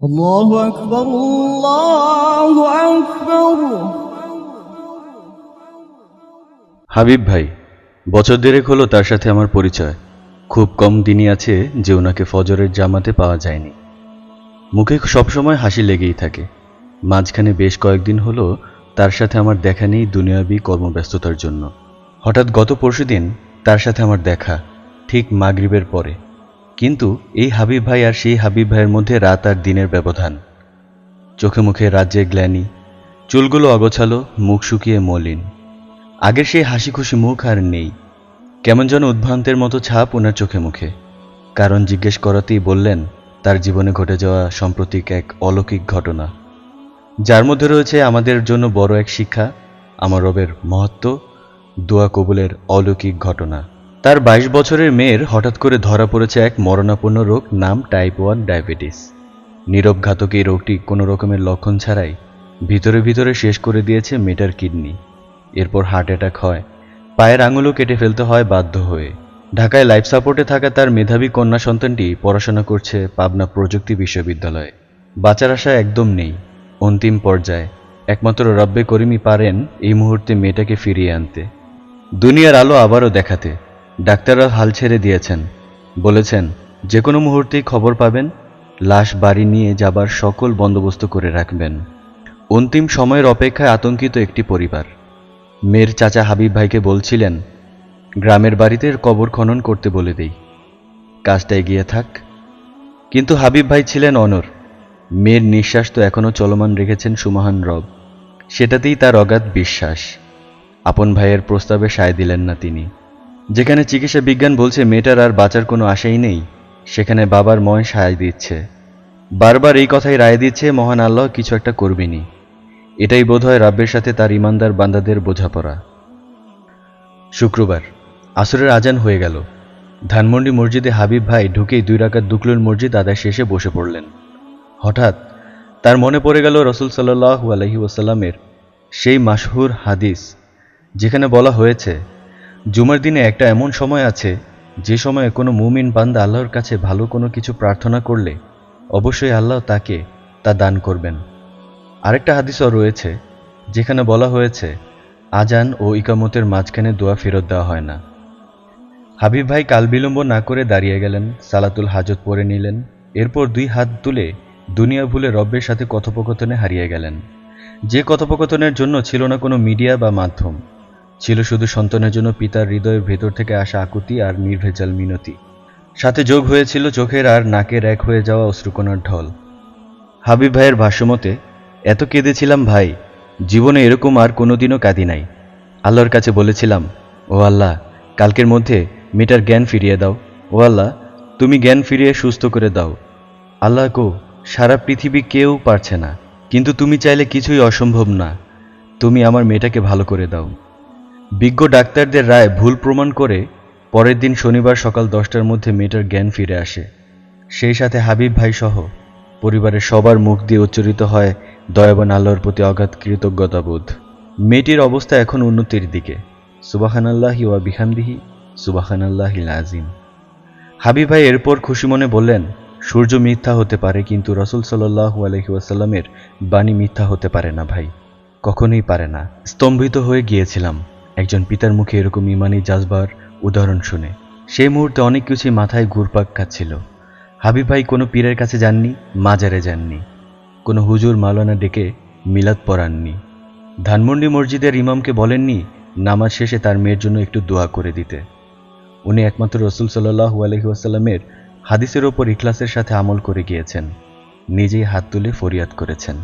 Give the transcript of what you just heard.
الله أكبر الله أكبر হাবিব ভাই বছর দেড়েক হলো তার সাথে আমার পরিচয় খুব কম দিনই আছে যে ওনাকে ফজরের জামাতে পাওয়া যায়নি মুখে সবসময় হাসি লেগেই থাকে মাঝখানে বেশ কয়েকদিন হলো তার সাথে আমার দেখা নেই দুনিয়াবি কর্মব্যস্ততার জন্য হঠাৎ গত পরশুদিন তার সাথে আমার দেখা ঠিক মাগরিবের পরে কিন্তু এই হাবিব ভাই আর সেই হাবিব ভাইয়ের মধ্যে রাত আর দিনের ব্যবধান। চোখে মুখে রাজ্যে গ্ল্যানি চুলগুলো অগোছালো, মুখ শুকিয়ে মলিন। আগের সেই হাসি খুশি মুখ আর নেই। কেমন যেন উদ্ভ্রান্তের মতো ছাপ ওনার চোখে মুখে। কারণ জিজ্ঞেস করাতেই বললেন, তার জীবনে ঘটে যাওয়া সাম্প্রতিক এক অলৌকিক ঘটনা। যার মধ্যে রয়েছে আমাদের জন্য বড় এক শিক্ষা, আমার রবের মহত্ব, দোয়া কবুলের অলৌকিক ঘটনা। তার বাইশ বছরের মেয়ের হঠাৎ করে ধরা পড়েছে এক মরণাপন্ন রোগ নাম টাইপ ওয়ান ডায়াবেটিস নীরব ঘাতক এই রোগটি কোনো রকমের লক্ষণ ছাড়াই ভিতরে ভিতরে শেষ করে দিয়েছে মেয়েটার কিডনি। এরপর হার্ট অ্যাটাক হয়। পায়ের আঙুলও কেটে ফেলতে হয় বাধ্য হয়ে। ঢাকায় লাইফ সাপোর্টে থাকা তার মেধাবী কন্যা সন্তানটি পড়াশোনা করছে পাবনা প্রযুক্তি বিশ্ববিদ্যালয়ে। বাঁচার আশা একদম নেই। অন্তিম পর্যায়ে একমাত্র রব্বে করিমই পারেন এই মুহূর্তে মেয়েটাকে ফিরিয়ে আনতে। দুনিয়ার আলো আবারও দেখাতে। ডাক্তাররা হাল ছেড়ে দিয়েছেন। বলেছেন যে কোনো মুহূর্তেই খবর পাবেন, লাশ বাড়ি নিয়ে যাবার সকল বন্দোবস্ত করে রাখবেন। অন্তিম সময়ের অপেক্ষায় আতঙ্কিত একটি পরিবার। মেয়ের চাচা হাবিব ভাইকে বলছিলেন, গ্রামের বাড়িতে কবর খনন করতে বলে দেই। কাজটা এগিয়ে থাক। কিন্তু হাবিব ভাই ছিলেন অনর। মেয়ের নিঃশ্বাস তো এখনও চলমান রেখেছেন সুমহান রব। সেটাতেই তার অগাধ বিশ্বাস। আপন ভাইয়ের প্রস্তাবে সায় দিলেন না তিনি। যেখানে চিকিৎসা বিজ্ঞান বলছে মেয়েটার আর বাঁচার কোনো আশাই নেই, সেখানে বাবার ময় সায় দিচ্ছে। বারবার এই কথাই রায় দিচ্ছে মহান আল্লাহ কিছু একটা করবেনি এটাই বোধহয় রাব্বের সাথে তার ইমানদার বান্দাদের বোঝাপড়া। শুক্রবার, আসরের আজান হয়ে গেল। ধানমন্ডি মসজিদে হাবিব ভাই ঢুকেই দুই রাকাত দুকলুর মসজিদ আদায় শেষে বসে পড়লেন। হঠাৎ তার মনে পড়ে গেল রসুল সাল্লাহ আলহি ওসাল্লামের সেই মাসহুর হাদিস, যেখানে বলা হয়েছে জুমার দিনে একটা এমন সময় আছে, যে সময়ে কোনো মুমিন বান্দা আল্লাহর কাছে ভালো কোনো কিছু প্রার্থনা করলে অবশ্যই আল্লাহ তাকে তা দান করবেন। আরেকটা হাদিসও রয়েছে, যেখানে বলা হয়েছে, আজান ও ইকামতের মাঝখানে দোয়া ফেরত দেওয়া হয় না। হাবিব ভাই কাল বিলম্ব না করে দাঁড়িয়ে গেলেন, সালাতুল হাজত পরে নিলেন, এরপর দুই হাত তুলে দুনিয়া ভুলে রব্বের সাথে কথোপকথনে হারিয়ে গেলেন। যে কথোপকথনের জন্য ছিল না কোনো মিডিয়া বা মাধ্যম। ছিল শুধু সন্তানের জন্য পিতার হৃদয়ের ভেতর থেকে আসা আকুতি আর নির্ভেজাল মিনতি। সাথে যোগ হয়েছিল চোখের আর নাকের এক হয়ে যাওয়া অশ্রুকণার ঢল। হাবিব ভাইয়ের ভাষ্যমতে, এত কেঁদেছিলাম ভাই, জীবনে এরকম আর কোনোদিনও কাঁদি নাই। আল্লাহর কাছে বলেছিলাম, ও আল্লাহ, কালকের মধ্যে মেয়েটার জ্ঞান ফিরিয়ে দাও। ও আল্লাহ, তুমি জ্ঞান ফিরিয়ে সুস্থ করে দাও। আল্লাহ গো, সারা পৃথিবী কেউ পারছে না। কিন্তু তুমি চাইলে কিছুই অসম্ভব না। তুমি আমার মেয়েটাকে ভালো করে দাও। বিজ্ঞ ডাক্তারদের রায় ভুল প্রমাণ করে পরের দিন শনিবার সকাল দশটার মধ্যে মেয়েটার জ্ঞান ফিরে আসে। সেই সাথে হাবিব ভাই সহ পরিবারের সবার মুখ দিয়ে উচ্চারিত হয় দয়াবান আল্লাহর প্রতি অগাধ কৃতজ্ঞতাবোধ মেয়েটির অবস্থা এখন উন্নতির দিকে। সুবাহান আল্লাহি ওয়া বিহামদিহি সুবাহান আল্লাহিল আজিম হাবিব ভাই এরপর খুশি মনে বললেন, সূর্য মিথ্যা হতে পারে কিন্তু রসুল সাল্লাহু আলহি ওয়াসাল্লামের বাণী মিথ্যা হতে পারে না ভাই। কখনোই পারে না। স্তম্ভিত হয়ে গিয়েছিলাম। একজন পিতার মুখে এরকম ইমানি জাজবার উদাহরণ শুনে। সেই মুহূর্তে অনেক কিছুই মাথায় ঘুরপাক খাচ্ছিল। হাবিব ভাই কোনো পীরের কাছে যাননি, মাজারে যাননি। কোনো হুজুর মাওলানা ডেকে মিলাদ পড়াননি। ধানমন্ডি মসজিদের ইমামকে বলেননি, নামাজ শেষে তার মেয়ের জন্য একটু দোয়া করে দিতে। উনি একমাত্র রসুল সাল্লাহু আলহি আসাল্লামের হাদিসের ওপর ইখলাসের সাথে আমল করে গিয়েছেন। নিজেই হাত তুলে ফরিয়াদ করেছেন।